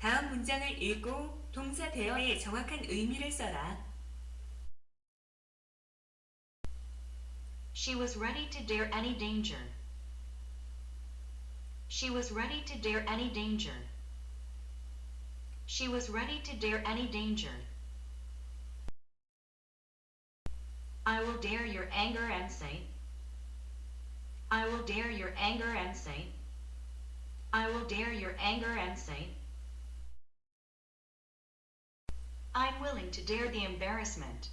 다음 문장을 읽고 동사 대어의 정확한 의미를 써라. She was ready to dare any danger. She was ready to dare any danger. She was ready to dare any danger. I will dare your anger and say, I will dare your anger and say, I will dare your anger and say, I'm willing to dare the embarrassment.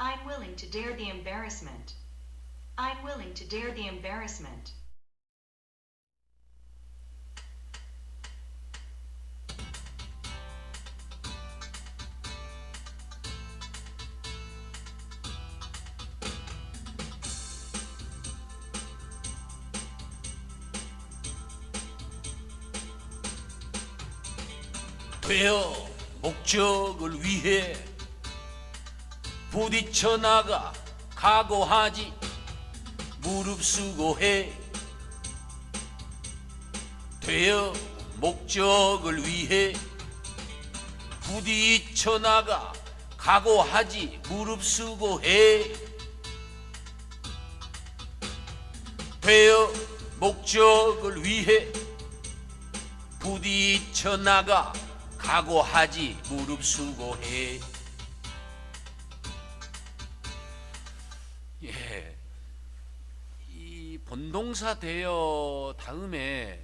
I'm willing to dare the embarrassment. I'm willing to dare the embarrassment. 되어 목적을 위해 부딪혀 나가 각오하지 무릅쓰고 해. 되어 목적을 위해 부딪혀 나가 각오하지 무릅쓰고 해. 되어 목적을 위해 부딪혀 나가 각오하지 무릅쓰고 해. 예. 이 본동사 되어 다음에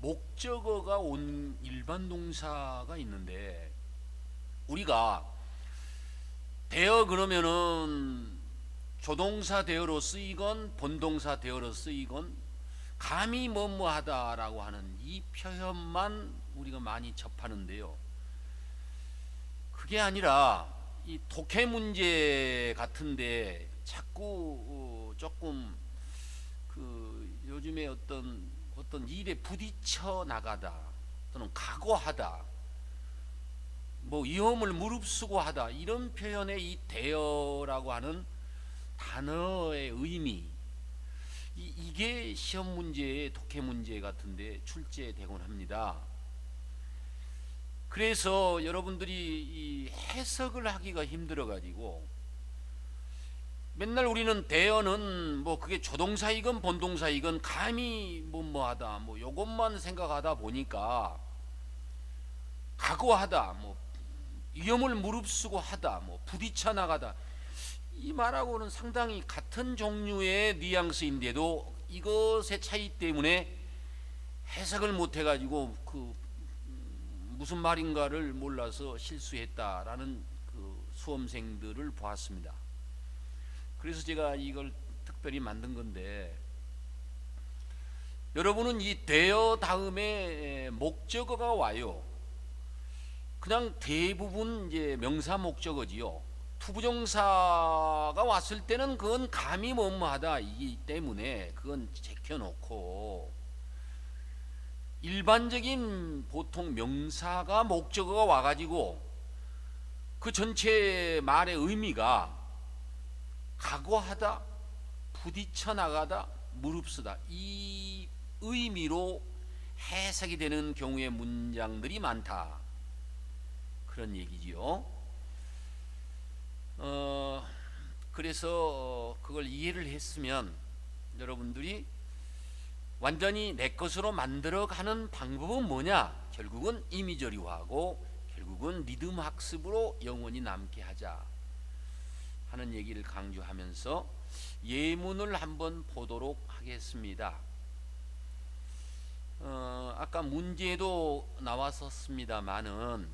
목적어가 온 일반 동사가 있는데 우리가 되어 그러면은 조동사 되어로 쓰이건 본동사 되어로 쓰이건 감히 뭐뭐하다라고 하는 이 표현만 우리가 많이 접하는데요. 그게 아니라 이 독해 문제 같은데 자꾸 어, 조금 그 요즘에 어떤 어떤 일에 부딪혀 나가다 또는 각오하다 뭐 위험을 무릅쓰고 하다 이런 표현의 이 대여라고 하는 단어의 의미 이, 이게 시험 문제의 독해 문제 같은데 출제되곤 합니다. 그래서 여러분들이 이 해석을 하기가 힘들어 가지고 맨날 우리는 대어는 뭐 그게 조동사이건 본동사이건 감히 뭐뭐하다 뭐 요것만 생각하다 보니까 각오하다 뭐 위험을 무릅쓰고 하다 뭐 부딪혀 나가다. 이 말하고는 상당히 같은 종류의 뉘앙스인데도 이것의 차이 때문에 해석을 못 해가지고 그 음, 무슨 말인가를 몰라서 실수했다라는 그 수험생들을 보았습니다. 그래서 제가 이걸 특별히 만든 건데 여러분은 이 되어 다음에 목적어가 와요. 그냥 대부분 이제 명사 목적어지요. 투부정사가 왔을 때는 그건 감히 뭐뭐하다 이기 때문에 그건 제껴놓고 일반적인 보통 명사가 목적어가 와가지고 그 전체 말의 의미가 각오하다, 부딪혀 나가다, 무릅쓰다 이 의미로 해석이 되는 경우의 문장들이 많다 그런 얘기지요. 어, 그래서 그걸 이해를 했으면 여러분들이 완전히 내 것으로 만들어가는 방법은 뭐냐? 결국은 이미저리화하고 결국은 리듬 학습으로 영원히 남게 하자 하는 얘기를 강조하면서 예문을 한번 보도록 하겠습니다. 어, 아까 문제도 나왔었습니다만은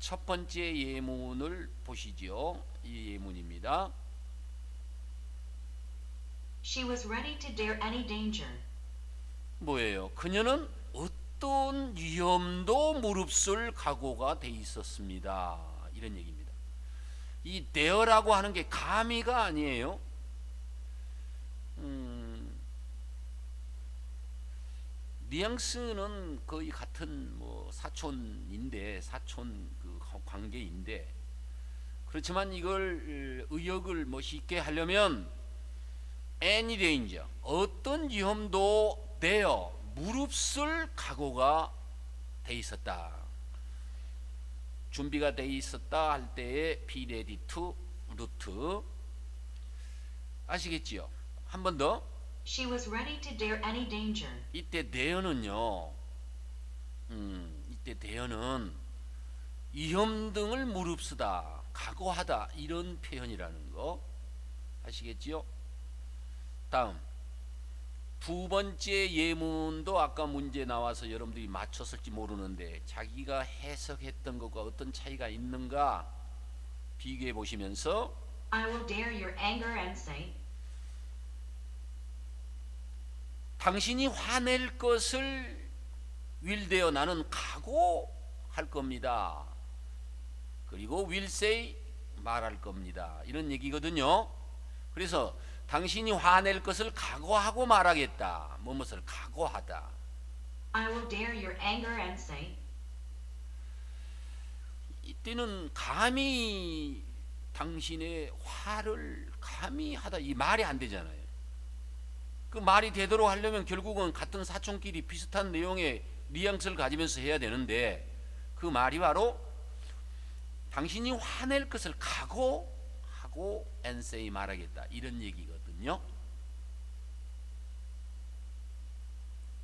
첫 번째 예문을 보시죠. 이 예문입니다. She was ready to dare any danger. 뭐예요? 그녀는 어떤 위험도 무릅쓸 각오가 돼 있었습니다. 이런 얘기입니다. 이 대어라고 하는 게 감히가 아니에요. 음, 뉘앙스는 거의 같은 뭐 사촌인데 사촌 그 관계인데 그렇지만 이걸 의역을 뭐 쉽게 하려면 any danger 어떤 위험도 되어 무릅쓸 각오가 돼 있었다. 준비가 돼 있었다 할 때에 be ready to 루트 아시겠지요? 한 번 더. She was ready to dare any danger. 이때 대연은요. 음, 이때 대연은 위험 등을 무릅쓰다, 각오하다 이런 표현이라는 거 아시겠지요? 다음 두 번째 예문도 아까 문제 나와서 여러분들이 맞췄을지 모르는데 자기가 해석했던 것과 어떤 차이가 있는가 비교해 보시면서 I will dare your anger and say, 당신이 화낼 것을 윌되어 나는 각오할 겁니다. 그리고 will say 말할 겁니다. 이런 얘기거든요. 그래서 당신이 화낼 것을 각오하고 말하겠다. 무엇을 각오하다. I will dare your anger and say, 이때는 감히 당신의 화를 감히 하다 이 말이 안 되잖아요. 그 말이 되도록 하려면 결국은 같은 사촌끼리 비슷한 내용의 뉘앙스를 가지면서 해야 되는데 그 말이 바로 당신이 화낼 것을 각오 하고 엔세이 말하겠다 이런 얘기거든요.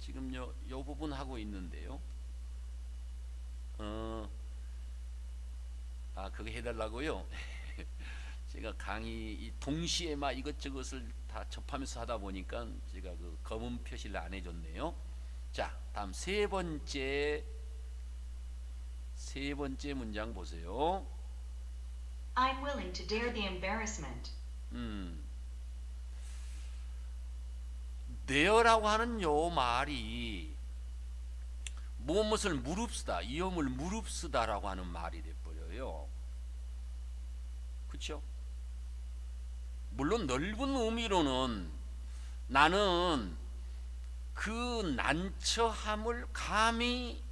지금 요 요 부분 하고 있는데요. 어, 아 그거 해달라고요. 제가 강의 이 동시에 막 이것저것을 다 접하면서 하다 보니까 제가 그 검은 표시를 안 해줬네요. 자, 다음 세 번째 세 번째 문장 보세요. I'm willing to dare the embarrassment. 음, 내어라고 하는 요 말이 무엇을 무릅쓰다, 위험을 무릅쓰다라고 하는 말이 돼 버려요. 그렇죠? 물론 넓은 의미로는 나는 그 난처함을 감히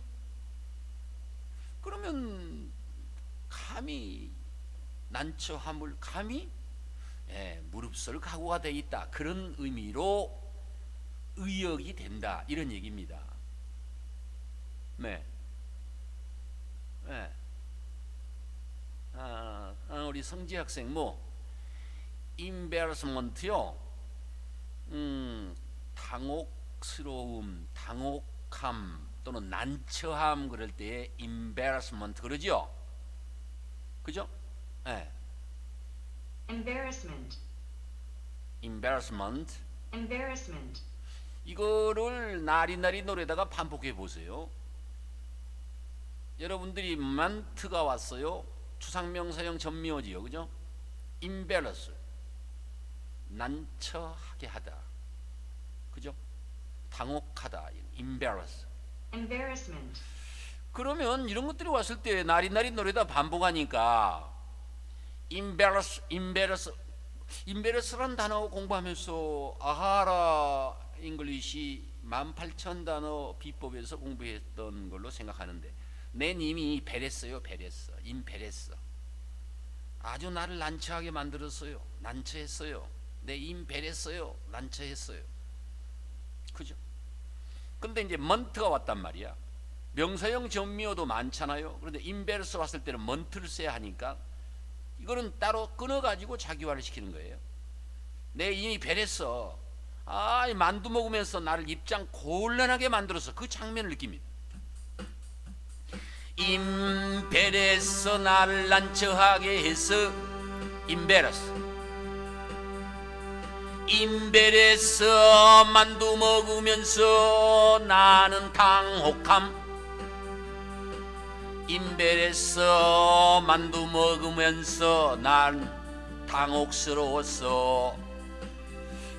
그러면 감히 난처함을 감히 예, 무릅쓸 각오가 돼 있다 그런 의미로 의역이 된다 이런 얘기입니다. 네. 네. 아, 아, 우리 성지 학생 뭐 embarrassment요. 음, 당혹스러움, 당혹함 또는 난처함 그럴 때에 embarrassment 그러죠? 그죠? 예. 네. Embarrassment. embarrassment Embarrassment. 이거를 나리나리 노래다가 반복해 보세요. 여러분들이 만트가 왔어요. 추상명사형 전미어지요, 그죠? embarrass 난처하게 하다, 그죠? 당혹하다, embarrass. Embarrassment. 그러면 이런 것들이 왔을 때 나리나리 노래다 반복하니까 embarrass, embarrass, embarrass란 단어 공부하면서 아하라 잉글리시 18,000단어 비법에서 공부했던 걸로 생각하는데 내 님이 베랬어요 베랬어 임베랬어 아주 나를 난처하게 만들었어요. 난처했어요. 내 임베랬어요. 난처했어요. 그죠? 근데 이제 먼트가 왔단 말이야. 명사형 전미어도 많잖아요. 그런데 임베르스 왔을 때는 먼트를 써야 하니까 이거는 따로 끊어가지고 자기화를 시키는 거예요. 내 이미 베랬어. 아, 이 만두 먹으면서 나를 입장 곤란하게 만들어서 그 장면을 느낍니다. 임베레서 나를 난처하게 해서 임베레스 임베레서 만두 먹으면서 나는 당혹함 임베레서 만두 먹으면서 난 당혹스러웠어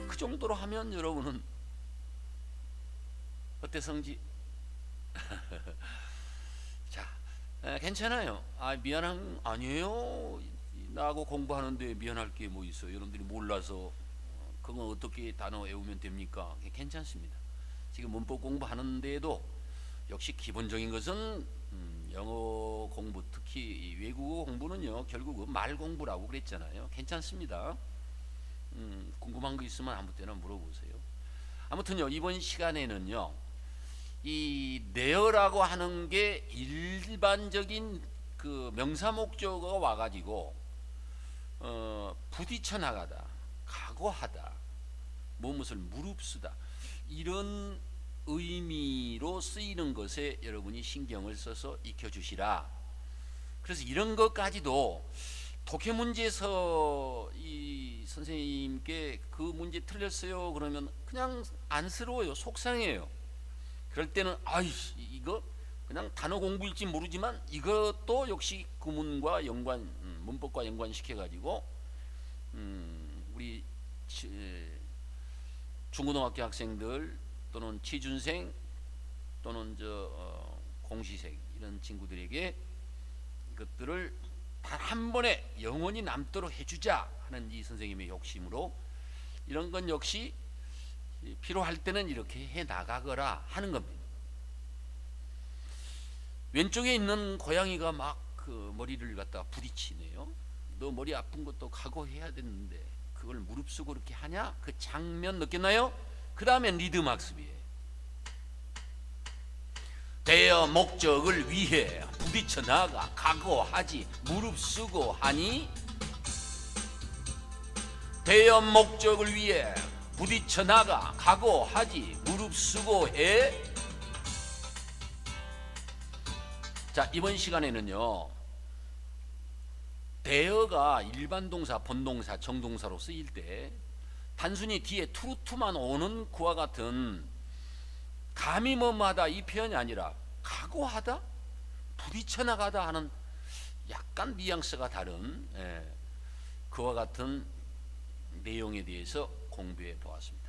그 정도로 하면 여러분은 어때 성지? 자, 에, 괜찮아요. 아 미안한 아니에요. 나하고 공부하는데 미안할 게 뭐 있어요? 여러분들이 몰라서 어, 그건 어떻게 단어 외우면 됩니까? 괜찮습니다. 지금 문법 공부하는데도 역시 기본적인 것은 음, 영어 공부 특히 이 외국어 공부는요 결국은 말 공부라고 그랬잖아요. 괜찮습니다. 음, 궁금한 거 있으면 아무 때나 물어보세요. 아무튼요 이번 시간에는요 이 내어라고 하는 게 일반적인 그 명사 목적어가 와가지고 어, 부딪혀 나가다, 각오하다, 무엇을 무릅쓰다 이런 의미로 쓰이는 것에 여러분이 신경을 써서 익혀 주시라. 그래서 이런 것까지도 독해 문제에서 이 선생님께 그 문제 틀렸어요. 그러면 그냥 안쓰러워요. 속상해요. 그럴 때는 아이 이거 그냥 단어 공부일지 모르지만 이것도 역시 구문과 연관 음, 문법과 연관시켜 가지고 음, 우리 치- 중고등학교 학생들 또는 취준생 또는 저 어, 공시생 이런 친구들에게 이것들을 단 한 번에 영원히 남도록 해주자 하는 이 선생님의 욕심으로 이런 건 역시 필요할 때는 이렇게 해 나가거라 하는 겁니다. 왼쪽에 있는 고양이가 막 그 머리를 갖다 부딪히네요. 너 머리 아픈 것도 각오해야 되는데 그걸 무릅쓰고 그렇게 하냐? 그 장면 느꼈나요? 그 다음에 리듬 학습이에요. 대여 목적을 위해 부딪혀 나가 각오하지 무릅쓰고 하니 대여 목적을 위해 부딪혀 나가 각오하지 무릅쓰고 해. 자 이번 시간에는요 대여가 일반 동사, 본동사, 정동사로 쓰일 때 단순히 뒤에 투루투만 오는 그와 같은 감히 뭐뭐하다 이 표현이 아니라 각오하다, 부딪혀 나가다 하는 약간 뉘앙스가 다른 예, 그와 같은 내용에 대해서 공부해 보았습니다.